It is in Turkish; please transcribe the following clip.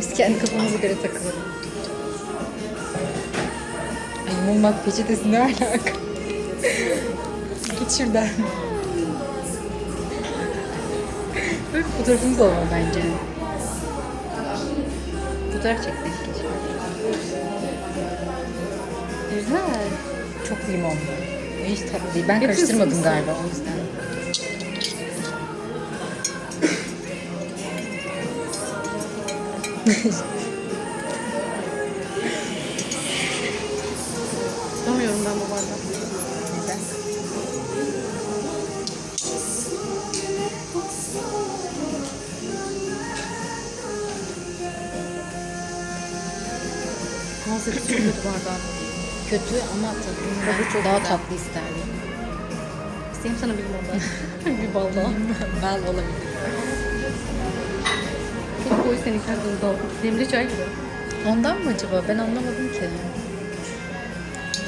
Biz kendi kafamıza göre takılalım. Ay mummak peçetesi ne alaka? Git şuradan. Böyle bir fotoğrafımız olmalı bence. Fotoğraf çeksek keşke. Güzel. Çok limonlu. Hiç tatlı değil. Ben karıştırmadım galiba o yüzden. Tutamıyorum ben bu bardağı. Güzel. Konsepti çok kötü bardağın. Kötü ama tadını Tadı çok daha güzel. tatlı isterdim. İsteyeyim sana bir bardak. bir bardağı. Bal olabilir. Koyu senin kendini dal. Demli çay gibi. Ondan mı acaba? Ben anlamadım ki.